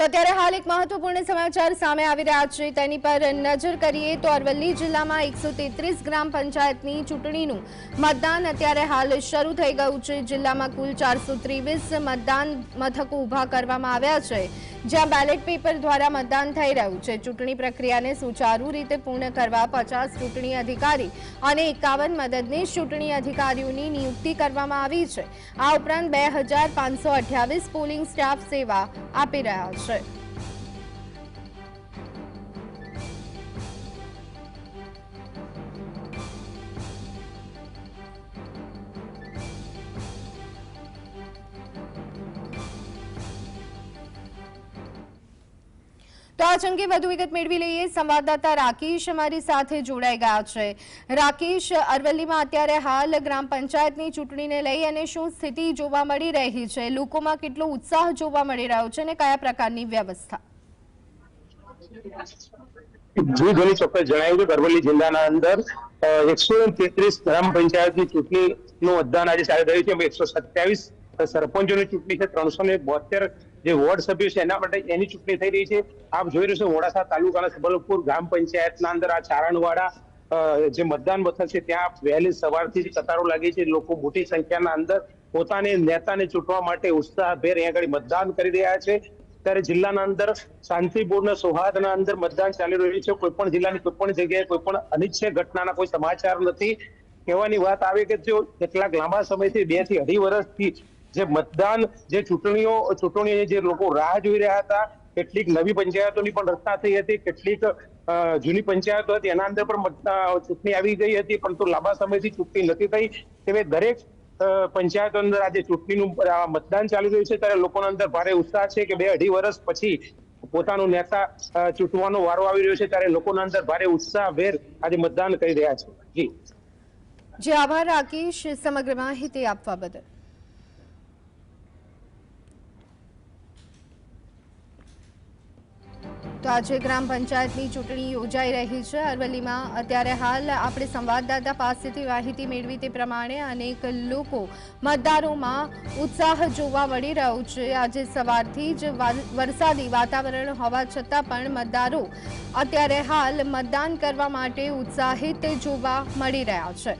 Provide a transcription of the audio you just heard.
તો અત્યારે હાલ એક મહત્વપૂર્ણ સમાચાર સામે આવી રહ્યા છે. તેની પર નજર કરીએ તો અરવલ્લી જિલ્લામાં એકસો ગ્રામ પંચાયતની ચૂંટણીનું મતદાન અત્યારે હાલ શરૂ થઈ ગયું છે. જિલ્લામાં કુલ ચારસો મતદાન મથકો ઊભા કરવામાં આવ્યા છે. જ્યાં બેલેટ પેપર દ્વારા મતદાન થઈ રહ્યું છે. ચૂંટણી પ્રક્રિયાને સુચારુ રીતે પૂર્ણ કરવા પચાસ ચૂંટણી અધિકારી અને એકાવન મદદનીશ ચૂંટણી અધિકારીઓની નિયુક્તિ કરવામાં આવી છે. આ ઉપરાંત બે પોલિંગ સ્ટાફ સેવા આપી રહ્યા છે. તો આ અંગે વધુ વિગત મેળવી લઈએ. સંવાદદાતા રાકેશ અમારી સાથે જોડાઈ ગયા છે. રાકેશ, અરવલ્લીમાં અત્યારે હાલ ગ્રામ પંચાયતની ચૂંટણીને લઈ અને શું સ્થિતિ જોવા મળી રહી છે? લોકોમાં કેટલો ઉત્સાહ જોવા મળી રહ્યો છે અને કયા પ્રકારની વ્યવસ્થા? જી, ઘણી ચોક્કસ જણાવ્યું કે અરવલ્લી જિલ્લાના અંદર એકસો તેત્રીસ ગ્રામ પંચાયતની ચૂંટણીનું મતદાન આજે ચાલી રહ્યું છે. એકસો સત્યાવીસ સરપંચોની ચૂંટણી છે, ત્રણસો ને બોતેર જે વોર્ડ સભ્યો છે એના માટે એની ચૂંટણી થઈ રહી છે. આપ જોઈ રહ્યો છે મોડાસા તાલુકાના સબલપુર ગ્રામ પંચાયતના અંદર આ ચારણવાડા જે મતદાન મથક છે ત્યાં વહેલી સવારથી જ કતારો લાગી છે. લોકો મોટી સંખ્યાના અંદર પોતાને નેતાને ચૂંટવા માટે ઉત્સાહભેર અહીંયા આગળ મતદાન કરી રહ્યા છે. ત્યારે જિલ્લાના અંદર શાંતિપૂર્ણ સૌહાર્દના અંદર મતદાન ચાલી રહ્યું છે. કોઈ પણ જિલ્લાની કોઈ પણ જગ્યાએ કોઈ પણ અનિચ્છનીય ઘટનાના કોઈ સમાચાર નથી. કહેવાની વાત આવે કે જો કેટલાક લાંબા સમયથી બેથી અઢી વર્ષથી જે મતદાન, જે ચૂંટણીઓ ચૂંટણીઓ જે લોકો રાહ જોઈ રહ્યા હતા, કેટલીક નવી પંચાયતોની પણ રચના થઈ હતી, કેટલીક જૂની પંચાયતો હતી, એના અંદર પણ ચૂંટણી આવી ગઈ હતી, પરંતુ લાંબા સમયથી ચૂંટણી નથી થઈ. તેવી દરેક પંચાયતો અંદર આજે ચૂંટણીનું મતદાન ચાલી રહ્યું છે, ત્યારે લોકોના અંદર ભારે ઉત્સાહ છે કે બે અઢી વર્ષ પછી પોતાનો નેતા ચૂંટવાનો વારો આવી રહ્યો છે, ત્યારે લોકોના અંદર ભારે ઉત્સાહભેર આજે મતદાન કરી રહ્યા છે. જી. જે આભાર, રાકેશ, સમગ્ર માહિતી આપવા બદલ. આજે ગ્રામ પંચાયતની ચૂંટણી યોજાઈ રહી છે. અરવલ્લીમાં અત્યારે હાલ આપણે સંવાદદાતા પાસેથી માહિતી મેળવી તે પ્રમાણે અનેક લોકો મતદારોમાં ઉત્સાહ જોવા મળી રહ્યો છે. આજે સવારથી જ વરસાદી વાતાવરણ હોવા છતાં પણ મતદારો અત્યારે હાલ મતદાન કરવા માટે ઉત્સાહિત જોવા મળી રહ્યા છે.